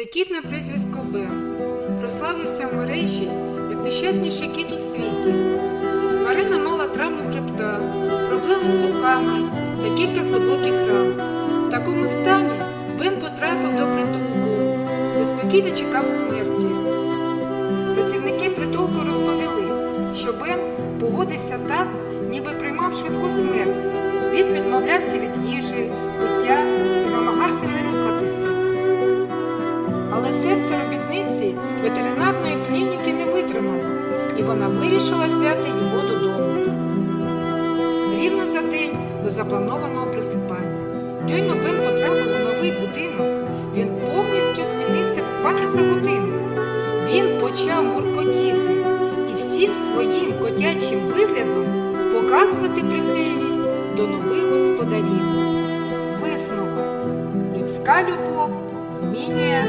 Це кіт на прізвисько Бен. Прославився в мережі як нещасніший кіт у світі. Тварина мала травму хребта, проблеми з вухами та кілька глибоких ран. В такому стані Бен потрапив до притулку, де спокійно чекав смерті. Працівники притулку розповіли, що Бен поводився так, ніби приймав швидку смерть. Він відмовлявся від їжі, Але серце робітниці ветеринарної клініки не витримало, і вона вирішила взяти його додому. Рівно за день до запланованого присипання. Щойно Бен потрапив у новий будинок, він повністю змінився буквально за годину. Він почав муркотіти і всім своїм котячим виглядом показувати прихильність до нових господарів. Висновок. Людська любов змінює